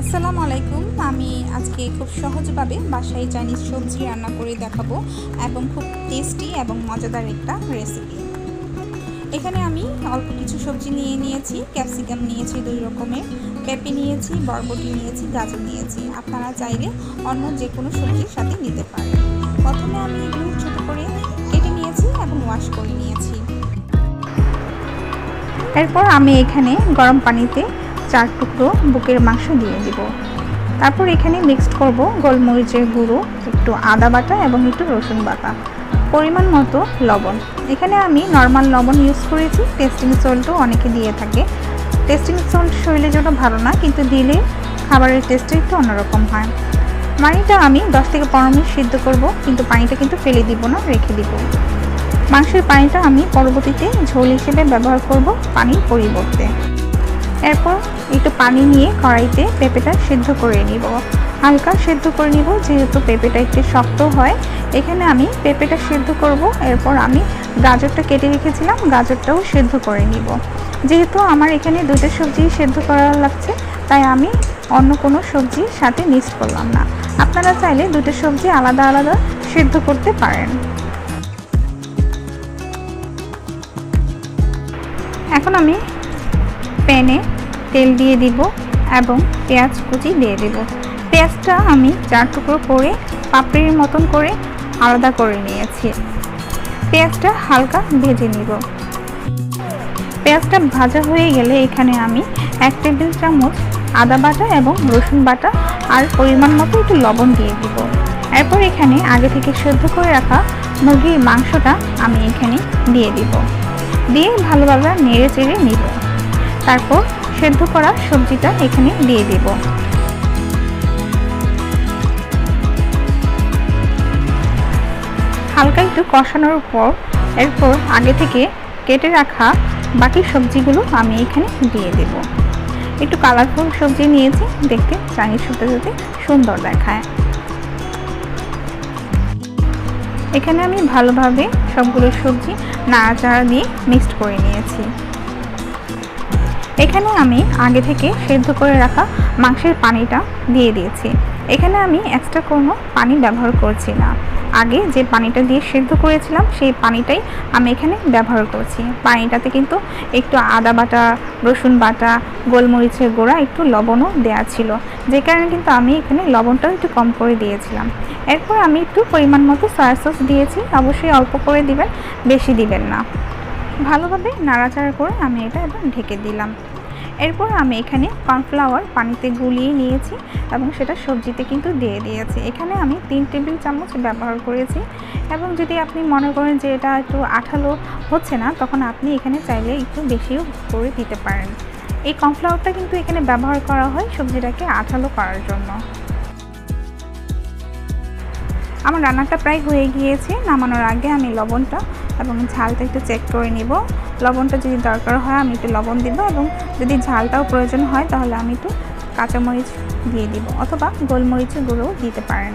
আসসালামু আলাইকুম। আমি আজকে খুব সহজভাবে বাসায় চাইনিজ সবজি রান্না করে দেখাবো এবং খুব টেস্টি এবং মজাদার একটা রেসিপি এখানে আমি অল্প কিছু সবজি নিয়ে নিয়েছি ক্যাপসিকাম নিয়েছি দুই রকমের, পেঁপে নিয়েছি, বরবটি নিয়েছি, গাজর নিয়েছি। আপনারা চাইলে অন্য যে কোনো সবজির সাথে নিতে পারেন। প্রথমে আমি এগুলো ছোটো করে কেটে নিয়েছি এবং ওয়াশ করে নিয়েছি। এরপর আমি এখানে গরম পানিতে চার টুকরো বুকের মাংস দিয়ে দিব। তারপর এখানে মিক্সড করব গোলমরিচের গুঁড়ো, একটু আদা বাটা এবং একটু রসুন বাটা। পরিমাণ মতো লবণ। এখানে আমি নর্মাল লবণ ইউজ করেছি টেস্টিং সল্টও অনেকে দিয়ে থাকে। টেস্টিং সল্ট শরীরের জন্য ভালো না, কিন্তু দিলে খাবারের টেস্টটা একটু অন্যরকম হয়। পানিটা আমি দশ থেকে পনেরো মিনিট সিদ্ধ করব, কিন্তু পানিটা কিন্তু ফেলে দিব না, রেখে দিব। মাংসের পানিটা আমি পরবর্তীতে ঝোল হিসেবে ব্যবহার করব পানির পরিবর্তে। এরপর একটু পানি নিয়ে কড়াইতে পেঁপেটা সেদ্ধ করে নিব। হালকা সেদ্ধ করে নিব, যেহেতু পেঁপেটা একটু শক্ত হয়। এখানে আমি পেঁপেটা সেদ্ধ করব, এরপর আমি গাজরটা কেটে রেখেছিলাম, গাজরটাও সেদ্ধ করে নিব। যেহেতু আমার এখানে দুটো সবজি সেদ্ধ করা লাগছে, তাই আমি অন্য কোনো সবজির সাথে মিক্স করলাম না। আপনারা চাইলে দুটো সবজি আলাদা আলাদা সেদ্ধ করতে পারেন। এখন আমি প্যানে তেল দিয়ে দিব এবং পেঁয়াজ কুচি দিয়ে দেব। পেঁয়াজটা আমি চার টুকরো করে পাপড়ির মতন করে আলাদা করে নিয়েছি। পেঁয়াজটা হালকা ভেজে নিব। পেঁয়াজটা ভাজা হয়ে গেলে এখানে আমি এক টেবিল চামচ আদা বাটা এবং রসুন বাটা আর পরিমাণ মতো একটু লবণ দিয়ে দিব। এরপর এখানে আগে থেকে সেদ্ধ করে রাখা মুরগির মাংসটা আমি এখানে দিয়ে দিব। দিয়ে ভালোভাবে নেড়ে চেড়ে নিব। তারপর সেদ্ধ করা সবজিটা এখানে দিয়ে দেব। হালকা একটু কষানোর পর, এরপর আগে থেকে কেটে রাখা বাকি সবজিগুলো আমি এখানে দিয়ে দেব। একটু কালারফুল সবজি নিয়েছি, দেখতে চাইনিজ সবজি যাতে সুন্দর দেখায়। এখানে আমি ভালোভাবে সবগুলো সবজি নাড়াচাড়া দিয়ে মিক্সড করে নিয়েছি। এখানে আমি আগে থেকে সেদ্ধ করে রাখা মাংসের পানিটা দিয়ে দিয়েছি। এখানে আমি এক্সট্রা কোনো পানি ব্যবহার করছি না। আগে যে পানিটা দিয়ে সেদ্ধ করেছিলাম, সেই পানিটাই আমি এখানে ব্যবহার করছি। পানিটাতে কিন্তু একটু আদা বাটা, রসুন বাটা, গোলমরিচের গোড়া, একটু লবণও দেওয়া ছিল। যে কারণে কিন্তু আমি এখানে লবণটাও একটু কম করে দিয়েছিলাম। এরপর আমি একটু পরিমাণ মতো সয়া সস দিয়েছি। অবশ্যই অল্প করে দিবেন, বেশি দিবেন না। ভালোভাবে নাড়াচাড়া করে আমি এটা এবার ঢেকে দিলাম। এরপর আমি এখানে কর্নফ্লাওয়ার পানিতে গুলিয়ে নিয়েছি এবং সেটা সবজিতে কিন্তু দিয়ে দিয়েছি। এখানে আমি তিন টেবিল চামচ ব্যবহার করেছি এবং যদি আপনি মনে করেন যে এটা একটু আঠালো হচ্ছে না, তখন আপনি এখানে চাইলে একটু বেশিও করে দিতে পারেন। এই কর্নফ্লাওয়ারটা কিন্তু এখানে ব্যবহার করা হয় সবজিটাকে আঠালো করার জন্য। আমার রান্নাটা প্রায় হয়ে গিয়েছে। নামানোর আগে আমি লবণটা এবং ঝালটা একটু চেক করে নিব। লবণটা যদি দরকার হয় আমি একটু লবণ দিব এবং যদি ঝালটাও প্রয়োজন হয় তাহলে আমি একটু কাঁচামরিচ দিয়ে দিব অথবা গোলমরিচের গুঁড়োও দিতে পারেন।